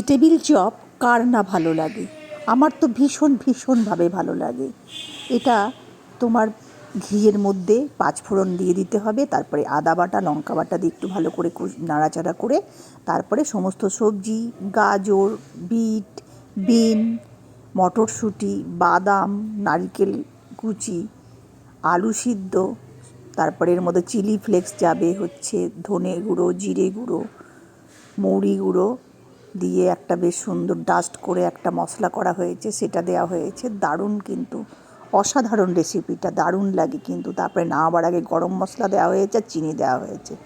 Table chop কার না ভালো লাগে? আমার তো ভীষণ, ভীষণভাবে ভালো লাগে। এটা তোমার ঘিয়ের মধ্যে পাঁচফোড়ন দিয়ে দিতে হবে, তারপরে আদা বাটা, লঙ্কা বাটা দিয়ে একটু ভালো করে নাড়াচাড়া করে, তারপরে সমস্ত সবজি, গাজর, বিট, বিন, মটরশুঁটি, বাদাম, নারকেল কুচি, আলু সিদ্ধ, তারপরে এর মধ্যে চিলি ফ্লেক্স যাবে হচ্ছে ধনে গুঁড়ো, জিরে গুঁড়ো, মৌরি গুঁড়ো দিয়ে একটা বেশ সুন্দর ডাস্ট করে একটা মশলা করা হয়েছে, সেটা দেওয়া হয়েছে। দারুণ কিন্তু, অসাধারণ রেসিপিটা দারুণ লাগে কিন্তু। তারপরে নামাবার আগে গরম মশলা দেওয়া হয়েছে আর চিনি দেওয়া হয়েছে।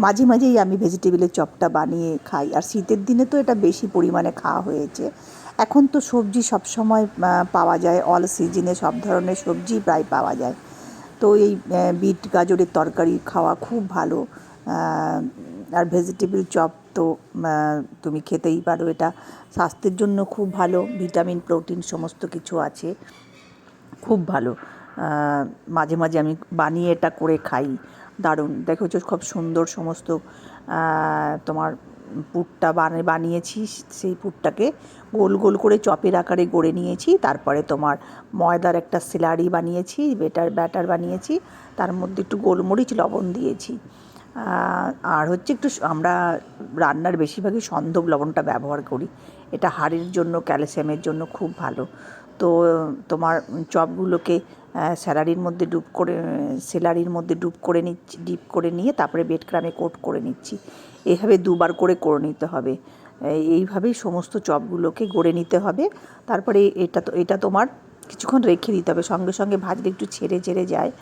মাঝে মাঝেই আমি ভেজিটেবিলের চপটা বানিয়ে খাই। আর শীতের দিনে তো এটা বেশি পরিমাণে খাওয়া হয়েছে। এখন তো সবজি সবসময় পাওয়া যায়। অল সিজনে সব ধরনের সবজি প্রায় পাওয়া যায়। তো এই বিট, গাজরের তরকারি খাওয়া খুব ভালো। আর ভেজিটেবিল চপ তো তুমি খেতেই পারো। এটা স্বাস্থ্যের জন্য খুব ভালো। ভিটামিন, প্রোটিন সমস্ত কিছু আছে। খুব ভালো। মাঝে মাঝে আমি বানিয়ে এটা করে খাই। দারুণ। দেখো যে খুব সুন্দর সমস্ত তোমার পুরটা বানিয়ে বানিয়েছি। সেই পুরটাকে গোল গোল করে চপের আকারে গড়ে নিয়েছি। তারপরে তোমার ময়দার একটা সিলারি বানিয়েছি বেটার ব্যাটার বানিয়েছি। তার মধ্যে একটু গোলমরিচ, লবণ দিয়েছি। আর হচ্ছে একটু আমরা রান্নার বেশিরভাগই সন্ধব লবণটা ব্যবহার করি। এটা হাড়ের জন্য, ক্যালসিয়ামের জন্য খুব ভালো। তো, তোমার চপগুলোকে স্যালারির মধ্যে ডুব করে, স্যালারির মধ্যে ডুব করে নিচ্ছি, ডিপ করে নিয়ে তারপরে বেড ক্রামে কোট করে নিচ্ছি। এইভাবে দুবার করে করে নিতে হবে। এইভাবেই সমস্ত চপগুলোকে গড়ে নিতে হবে। তারপরে এটা তো, এটা তোমার কিছুক্ষণ রেখে দিতে হবে। সঙ্গে সঙ্গে ভাজলে একটু ছেড়ে ছেড়ে যায়।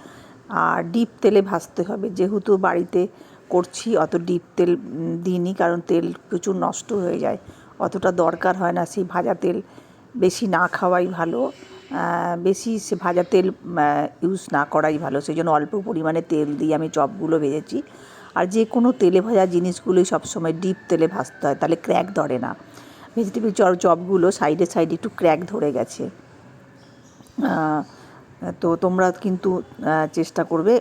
আর ডিপ তেলে ভাজতে হবে। যেহেতু বাড়িতে করছি, অত ডিপ তেল দিইনি কারণ তেল প্রচুর নষ্ট হয়ে যায়। অতটা দরকার হয় না, সেই ভাজা তেল বেশি না খাওয়াই ভালো। বেশি সে ভাজা তেল ইউজ না করাই ভালো। সেই জন্য অল্প পরিমাণে তেল দিয়ে আমি চপগুলো ভেজেছি। আর যে কোনো তেলে ভাজা জিনিসগুলোই সবসময় ডিপ তেলে ভাজতে হয়, তাহলে ক্র্যাক ধরে না। ভেজিটেবল চপ, চপগুলো সাইডে সাইডে একটু ক্র্যাক ধরে গেছে। তো তোমরা কিন্তু চেষ্টা করবে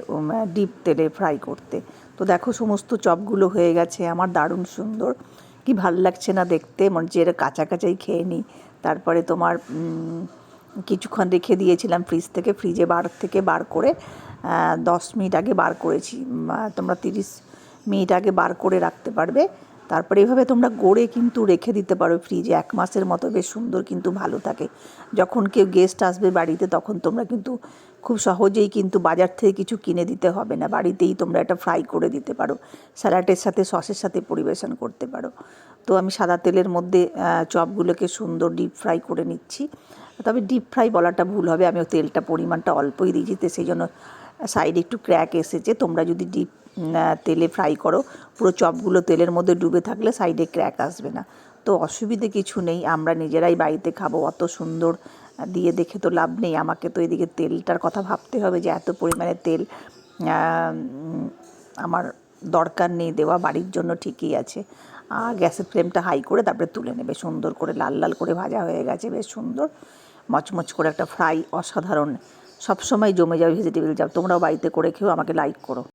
ডিপ তেলে ফ্রাই করতে। তো দেখো সমস্ত চপগুলো হয়ে গেছে, আমার দারুণ সুন্দর। কি ভালো লাগছে না দেখতে, মনে এরা কাঁচা কাঁচাই খেয়ে নিই। তারপরে তোমার কিছুক্ষণ রেখে দিয়েছিলাম ফ্রিজ থেকে, ফ্রিজে বার থেকে বার করে দশ মিনিট আগে বার করেছি। তোমরা তিরিশ মিনিট আগে বার করে রাখতে পারবে। তারপরে এভাবে তোমরা গড়ে কিন্তু রেখে দিতে পারো ফ্রিজে এক মাসের মতো বেশ সুন্দর কিন্তু ভালো থাকে। যখন কেউ গেস্ট আসবে বাড়িতে, তখন তোমরা কিন্তু খুব সহজেই কিন্তু বাজার থেকে কিছু কিনে দিতে হবে না। বাড়িতেই তোমরা এটা ফ্রাই করে দিতে পারো। স্যালাডের সাথে সসের সাথে পরিবেশন করতে পারো। তো আমি সাদা তেলের মধ্যে চপগুলোকে সুন্দর ডিপ ফ্রাই করে নিচ্ছি। তবে ডিপ ফ্রাই বলাটা ভুল হবে। আমি তেলটা পরিমাণটা অল্পই দিয়েছি সেই জন্য সাইডে একটু ক্র্যাক এসেছে। তোমরা যদি ডিপ তেলে ফ্রাই করো। পুরো চপগুলো তেলের মধ্যে ডুবে থাকলে সাইডে ক্র্যাক আসবে না। তো অসুবিধে কিছু নেই, আমরা নিজেরাই বাড়িতে খাব। অত সুন্দর দিয়ে দেখে তো লাভ নেই। আমাকে তো এদিকে তেলটার কথা ভাবতে হবে যে এত পরিমাণে তেল আমার দরকার নেই দেওয়া। বাড়ির জন্য ঠিকই আছে। আর গ্যাসের ফ্লেমটা হাই করে তারপরে তুলে নেবে। সুন্দর করে লাল লাল করে ভাজা হয়ে গেছে, বেশ সুন্দর। মচমচ করে একটা ফ্রাই অসাধারণ। সবসময় জমে যাবে ভেজিটেবল চাপ। তোমরাও বাড়িতে করে খেয়েও আমাকে লাইক করো।